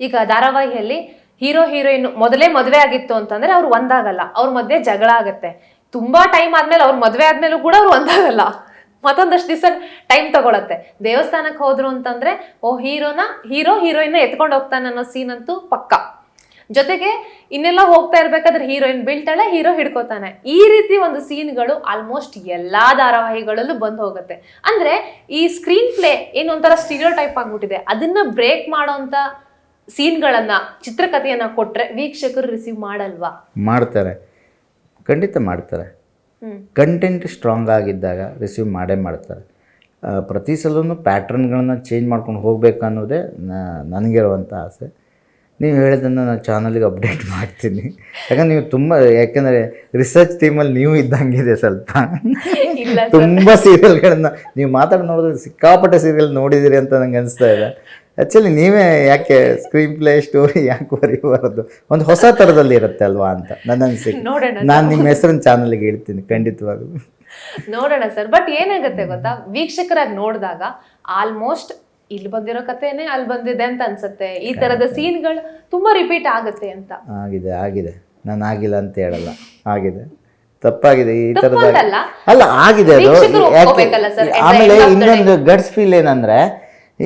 ಈಗ ಧಾರಾವಾಹಿಯಲ್ಲಿ hero, heroine ಮೊದಲೇ ಮದುವೆ ಆಗಿತ್ತು ಅಂತಂದ್ರೆ ಅವ್ರು ಒಂದಾಗಲ್ಲ. ಅವ್ರ ಮಧ್ಯೆ ಜಗಳ ಆಗುತ್ತೆ. ತುಂಬಾ ಟೈಮ್ ಆದ್ಮೇಲೆ ಅವ್ರ ಮದುವೆ ಆದ್ಮೇಲೂ ಕೂಡ ಅವ್ರು ಒಂದಾಗಲ್ಲ. ಮತ್ತೊಂದಷ್ಟು ದಿವಸ ಟೈಮ್ ತಗೊಳತ್ತೆ. ದೇವಸ್ಥಾನಕ್ಕೆ ಹೋದ್ರು ಅಂತಂದ್ರೆ, ಓ, ಹೀರೋನ, ಹೀರೋ ಹೀರೋಯಿನ್ ಎತ್ಕೊಂಡು ಹೋಗ್ತಾನೆ ಅನ್ನೋ ಸೀನ್ ಅಂತೂ ಪಕ್ಕ. ಜೊತೆಗೆ ಇನ್ನೆಲ್ಲ ಹೋಗ್ತಾ ಇರ್ಬೇಕಾದ್ರೆ ಹೀರೋಯಿನ್ ಬೀಳ್ತಾಳೆ, ಹೀರೋ ಹಿಡ್ಕೋತಾನೆ. ಈ ರೀತಿ ಒಂದು ಸೀನ್ಗಳು ಆಲ್ಮೋಸ್ಟ್ ಎಲ್ಲಾ ಧಾರಾವಾಹಿಗಳಲ್ಲೂ ಬಂದು ಹೋಗುತ್ತೆ. ಅಂದ್ರೆ ಈ ಸ್ಕ್ರೀನ್ ಪ್ಲೇ ಏನು ಒಂಥರ ಸ್ಟೀರಿಯೋ ಟೈಪ್ ಆಗ್ಬಿಟ್ಟಿದೆ. ಅದನ್ನ ಬ್ರೇಕ್ ಮಾಡೋಂಥ ಸೀನ್ಗಳನ್ನ ಚಿತ್ರಕಥೆಯನ್ನು ಕೊಟ್ಟರೆ ವೀಕ್ಷಕರು ರಿಸೀವ್ ಮಾಡಲ್ವಾ? ಮಾಡ್ತಾರೆ. ಖಂಡಿತ ಮಾಡ್ತಾರೆ. ಕಂಟೆಂಟ್ ಸ್ಟ್ರಾಂಗ್ ಆಗಿದ್ದಾಗ ರಿಸೀವ್ ಮಾಡೇ ಮಾಡ್ತಾರೆ. ಪ್ರತಿ ಸಲವೂ ಪ್ಯಾಟ್ರನ್ಗಳನ್ನ ಚೇಂಜ್ ಮಾಡ್ಕೊಂಡು ಹೋಗ್ಬೇಕು ಅನ್ನೋದೇ ನನಗಿರುವಂಥ ಆಸೆ. ನೀವು ಹೇಳಿದ್ದನ್ನು ನಾನು ಚಾನಲ್ಗೆ ಅಪ್ಡೇಟ್ ಮಾಡ್ತೀನಿ. ಯಾಕಂದ್ರೆ ನೀವು ತುಂಬ ಯಾಕೆಂದರೆ ರಿಸರ್ಚ್ ಟೀಮಲ್ಲಿ ನೀವು ಇದ್ದಂಗಿದೆ ಸ್ವಲ್ಪ. ತುಂಬ ಸೀರಿಯಲ್ಗಳನ್ನು ನೀವು ಮಾತಾಡಿ ನೋಡಿದ್ರೆ ಸಿಕ್ಕಾಪಟ್ಟೆ ಸೀರಿಯಲ್ ನೋಡಿದ್ದೀರಿ ಅಂತ ನಂಗೆ ಅನಿಸ್ತಾ ಇದೆ. ಆ್ಯಕ್ಚುಲಿ ನೀವೇ ಯಾಕೆ ಸ್ಕ್ರೀನ್ ಪ್ಲೇ ಸ್ಟೋರಿ ಯಾಕೆ ಬರೀಬಾರದು? ಒಂದು ಹೊಸ ಥರದಲ್ಲಿ ಇರುತ್ತೆ ಅಲ್ವಾ ಅಂತ ನನ್ನ ಅನಿಸಿಕೆ. ನೋಡೋಣ ನಾನು ನಿಮ್ಮ ಹೆಸರನ್ನ ಚಾನಲ್ಗೆ ಹೇಳ್ತೀನಿ ಖಂಡಿತವಾಗ್ಲೂ. ನೋಡೋಣ ಸರ್ ಬಟ್ ಏನಾಗುತ್ತೆ ಗೊತ್ತಾ? ವೀಕ್ಷಕರಾಗಿ ನೋಡಿದಾಗ ಆಲ್ಮೋಸ್ಟ್ ಇಲ್ಲಿ ಬಂದಿರೋ ಕಥೆನೇ ಅಲ್ಲಿ ಬಂದಿದೆ ಅಂತ ಅನ್ಸುತ್ತೆ. ಈ ತರದ ಸೀನ್ಗಳು ತುಂಬಾ ರಿಪೀಟ್ ಆಗುತ್ತೆ ಅಂತ. ಆಗಿದೆ ಆಗಿದೆ. ನಾನು ಆಗಿಲ್ಲ ಅಂತ ಹೇಳಲ್ಲ. ಆಗಿದೆ. ತಪ್ಪಾಗಿದೆ ಈ ತರದ. ಅಲ್ಲ ಆಗಿದೆ ಅದು. ಆಮೇಲೆ ಇನ್ನೊಂದು ಗಡ್ಸ್ ಫೀಲ್ ಏನಂದ್ರೆ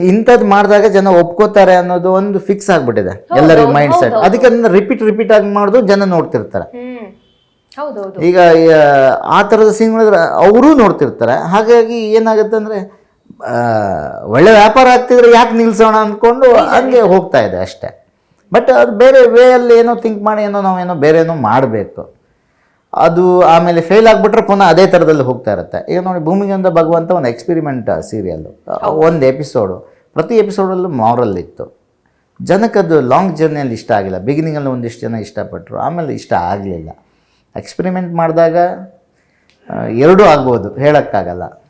ಇಂಥದ್ದು ಮಾಡಿದಾಗ ಜನ ಒಪ್ಕೋತಾರೆ ಅನ್ನೋದು ಒಂದು ಫಿಕ್ಸ್ ಆಗ್ಬಿಟ್ಟಿದೆ. ಎಲ್ಲರಿಗೂ ಮೈಂಡ್ ಸೆಟ್ ಅದಕ್ಕೆ ಅದನ್ನ ರಿಪೀಟ್ ರಿಪೀಟ್ ಆಗಿ ಮಾಡೋದು ಜನ ನೋಡ್ತಿರ್ತಾರೆ. ಈಗ ಆ, ಥರದ ಸೀನ್ಗಳಿದ್ರೆ ಅವರೂ ನೋಡ್ತಿರ್ತಾರೆ. ಹಾಗಾಗಿ ಏನಾಗುತ್ತೆ ಅಂದರೆ ಒಳ್ಳೆ ವ್ಯಾಪಾರ ಆಗ್ತಿದ್ರೆ ಯಾಕೆ ನಿಲ್ಸೋಣ ಅಂದ್ಕೊಂಡು ಹಂಗೆ ಹೋಗ್ತಾ ಇದೆ ಅಷ್ಟೇ. ಬಟ್ ಅದು ಬೇರೆ ವೇ ಅಲ್ಲಿ ಏನೋ ಥಿಂಕ್ ಮಾಡಿ ಏನೋ ನಾವೇನೋ ಬೇರೆ ಏನೋ ಮಾಡಬೇಕು. ಅದು ಆಮೇಲೆ ಫೇಲ್ ಆಗಿಬಿಟ್ರೆ ಪುನಃ ಅದೇ ಥರದಲ್ಲಿ ಹೋಗ್ತಾ ಇರುತ್ತೆ. ಈಗ ನೋಡಿ ಭೂಮಿಗಂಧ ಭಗವಂತ ಒಂದು ಎಕ್ಸ್ಪಿರಿಮೆಂಟ್ ಸೀರಿಯಲ್ಲು ಒಂದು ಎಪಿಸೋಡು ಪ್ರತಿ ಎಪಿಸೋಡಲ್ಲೂ ಮಾರಲ್ ಇತ್ತು. ಜನಕ್ಕದು ಲಾಂಗ್ ಜರ್ನಿಯಲ್ಲಿ ಇಷ್ಟ ಆಗಿಲ್ಲ. ಬಿಗಿನಿಂಗಲ್ಲಿ ಒಂದಿಷ್ಟು ಜನ ಇಷ್ಟಪಟ್ಟರು ಆಮೇಲೆ ಇಷ್ಟ ಆಗಲಿಲ್ಲ. ಎಕ್ಸ್ಪಿರಿಮೆಂಟ್ ಮಾಡಿದಾಗ ಎರಡೂ ಆಗ್ಬೋದು. ಹೇಳೋಕ್ಕಾಗಲ್ಲ.